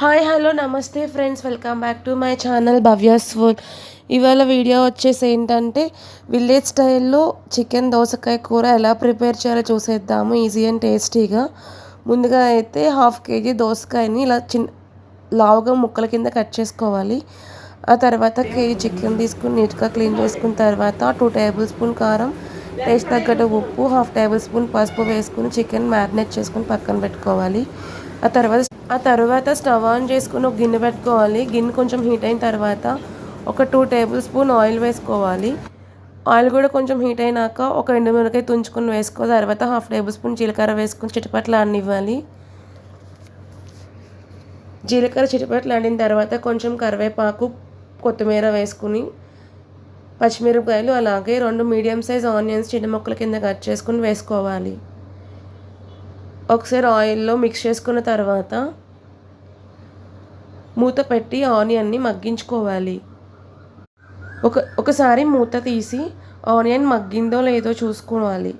Hi hello నమస్తే friends welcome back to my channel Bhavya's food ఇవాళ video వచ్చేసి ఏంటంటే విలేజ్ స్టైల్లో చికెన్ దోసకాయ కూర ఎలా ప్రిపేర్ చేయాలో చూసేద్దాము ఈజీ అండ్ టేస్టీగా ముందుగా అయితే హాఫ్ కేజీ దోసకాయని ఇలా చిన్న లావుగా ముక్కల కింద కట్ చేసుకోవాలి. ఆ తర్వాత కేజీ చికెన్ తీసుకుని నీట్గా క్లీన్ చేసుకున్న తర్వాత టూ టేబుల్ స్పూన్ కారం టేస్ట్ తగ్గట్టు ఉప్పు హాఫ్ టేబుల్ స్పూన్ పసుపు వేసుకుని చికెన్ మ్యారినేట్ చేసుకుని పక్కన పెట్టుకోవాలి. ఆ తర్వాత ఆ తర్వాత స్టవ్ ఆన్ చేసుకుని ఒక గిన్నె పెట్టుకోవాలి. గిన్నె కొంచెం హీట్ అయిన తర్వాత ఒక టూ టేబుల్ స్పూన్ ఆయిల్ వేసుకోవాలి. ఆయిల్ కూడా కొంచెం హీట్ అయినాక ఒక ఎండు మిరకాయ తుంచుకొని వేసుకో తర్వాత హాఫ్ టేబుల్ స్పూన్ జీలకర్ర వేసుకుని చిటిపట్లు అన్నివ్వాలి జీలకర్ర చిటిపట్లు అండిన తర్వాత కొంచెం కరివేపాకు కొత్తిమీర వేసుకుని పచ్చిమిరపకాయలు అలాగే రెండు మీడియం సైజ్ ఆనియన్స్ చిన్న మొక్కల కింద కట్ చేసుకుని వేసుకోవాలి. ఒకసారి ఆయిల్లో మిక్స్ చేసుకున్న తర్వాత మూత పెట్టి ఆనియన్ని మగ్గించుకోవాలి. ఒక ఒకసారి మూత తీసి ఆనియన్ మగ్గిందో లేదో చూసుకోవాలి.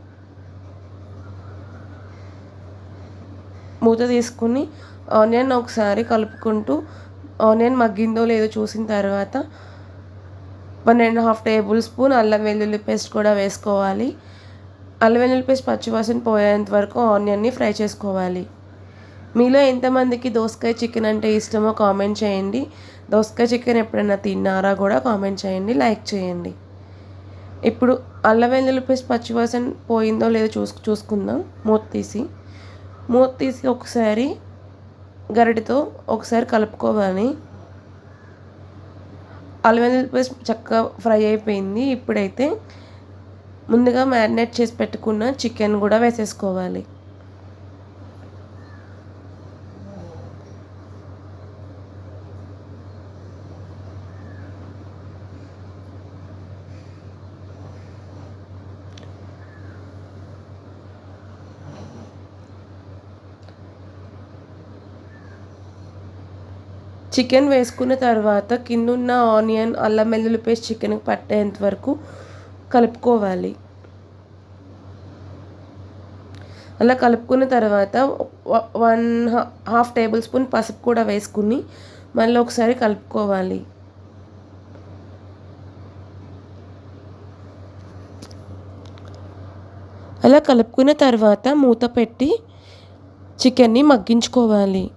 మూత తీసుకుని ఆనియన్ ఒకసారి కలుపుకుంటూ ఆనియన్ మగ్గిందో లేదో చూసిన తర్వాత one and half tablespoon అల్లం వెల్లుల్లి పేస్ట్ కూడా వేసుకోవాలి. అల్లం వెల్లుల్లి పేస్ట్ పచ్చివాసన పోయేంత వరకు ఆనియన్ని ఫ్రై చేసుకోవాలి. మీలో ఎంతమందికి దోసకాయ చికెన్ అంటే ఇష్టమో కామెంట్ చేయండి. దోసకాయ చికెన్ ఎప్పుడైనా తిన్నారా కూడా కామెంట్ చేయండి లైక్ చేయండి. ఇప్పుడు అల్లం వెల్లుల్లి పేస్ట్ పచ్చివాసన పోయిందో లేదో చూసు చూసుకుందాం. మూత తీసి మూత తీసి ఒకసారి గరిటతో ఒకసారి కలుపుకోవాలి. అల్లం వెల్లుల్లి పేస్ట్ చక్కగా ఫ్రై అయిపోయింది. ఇప్పుడైతే ముందుగా మ్యారినేట్ చేసి పెట్టుకున్న చికెన్ కూడా వేసేసుకోవాలి. చికెన్ వేసుకున్న తర్వాత కిందున్న ఆనియన్ అల్లం వెల్లుల్లి పేస్ట్ చికెన్కి పట్టేంత వరకు కలుపుకోవాలి. అలా కలుపుకున్న తర్వాత వన్ హాఫ్ టేబుల్ స్పూన్ పసుపు కూడా వేసుకుని మళ్ళీ ఒకసారి కలుపుకోవాలి. అలా కలుపుకున్న తర్వాత మూత పెట్టి చికెన్ని మగ్గించుకోవాలి.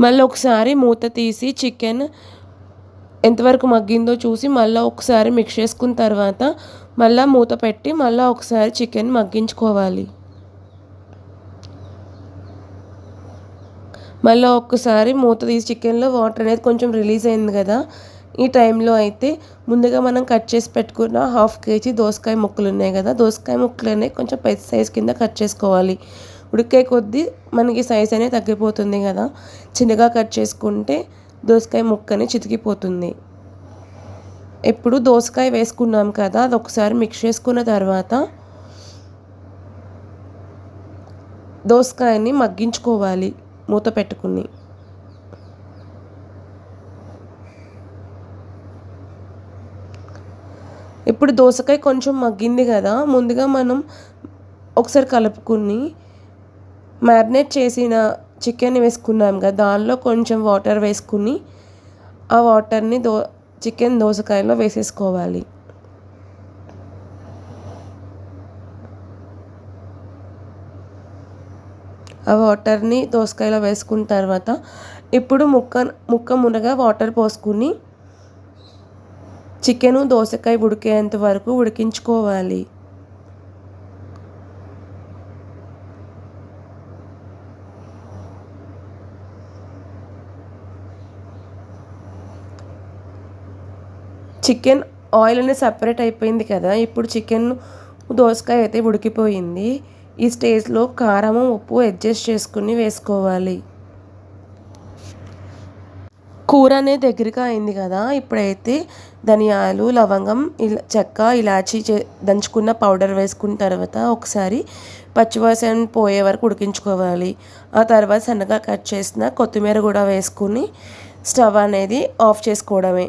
మళ్ళీ ఒకసారి మూత తీసి చికెన్ ఎంతవరకు మగ్గిందో చూసి మళ్ళీ ఒకసారి మిక్స్ చేసుకున్న తర్వాత మళ్ళీ మూత పెట్టి మళ్ళీ ఒకసారి చికెన్ మగ్గించుకోవాలి. మళ్ళీ ఒక్కసారి మూత తీసి చికెన్లో వాటర్ అనేది కొంచెం రిలీజ్ అయింది కదా. ఈ టైంలో అయితే ముందుగా మనం కట్ చేసి పెట్టుకున్న హాఫ్ కేజీ దోసకాయ ముక్కలు ఉన్నాయి కదా. దోసకాయ ముక్కలు అనేవి కొంచెం పెద్ద సైజ్ కింద కట్ చేసుకోవాలి. ఉడికే కొద్దీ మనకి సైజ్ అనేది తగ్గిపోతుంది కదా. చిన్నగా కట్ చేసుకుంటే దోసకాయ ముక్కని చితికిపోతుంది. ఇప్పుడు దోసకాయ వేసుకున్నాం కదా అది ఒకసారి మిక్స్ చేసుకున్న తర్వాత దోసకాయని మగ్గించుకోవాలి మూత పెట్టుకుని. ఇప్పుడు దోసకాయ కొంచెం మగ్గింది కదా ముందుగా మనం ఒకసారి కలుపుకుని మ్యారినేట్ చేసిన చికెన్ వేసుకున్నాం కదా దానిలో కొంచెం వాటర్ వేసుకుని ఆ వాటర్ని దో చికెన్ దోసకాయలో వేసేసుకోవాలి. ఆ వాటర్ని దోసకాయలో వేసుకున్న తర్వాత ఇప్పుడు ముక్క ముక్క మునగా వాటర్ పోసుకుని చికెను దోసకాయ ఉడికేంత వరకు ఉడికించుకోవాలి. చికెన్ ఆయిల్ అనేది సపరేట్ అయిపోయింది కదా ఇప్పుడు చికెన్ దోసకాయ అయితే ఉడికిపోయింది. ఈ స్టేజ్లో కారం ఉప్పు అడ్జస్ట్ చేసుకుని వేసుకోవాలి. కూర అనేది దగ్గరగా అయింది కదా ఇప్పుడైతే ధనియాలు లవంగం ఇలా చెక్క ఇలాచీ దంచుకున్న పౌడర్ వేసుకున్న తర్వాత ఒకసారి పచ్చివాసన పోయే వరకు ఉడికించుకోవాలి. ఆ తర్వాత సన్నగా కట్ చేసిన కొత్తిమీర కూడా వేసుకుని స్టవ్ అనేది ఆఫ్ చేసుకోవడమే.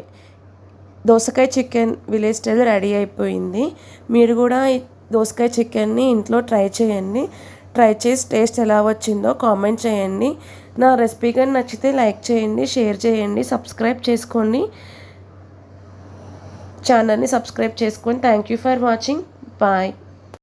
దోసకాయ చికెన్ విలేజ్ స్టైల్ రెడీ అయిపోయింది. మీరు కూడా దోసకాయ చికెన్ని ఇంట్లో ట్రై చేయండి. ట్రై చేసి టేస్ట్ ఎలా వచ్చిందో కామెంట్ చేయండి. నా రెసిపీ కానీ నచ్చితే లైక్ చేయండి షేర్ చేయండి సబ్స్క్రైబ్ చేసుకోండి. ఛానల్ని సబ్స్క్రైబ్ చేసుకొని thank you for watching. Bye.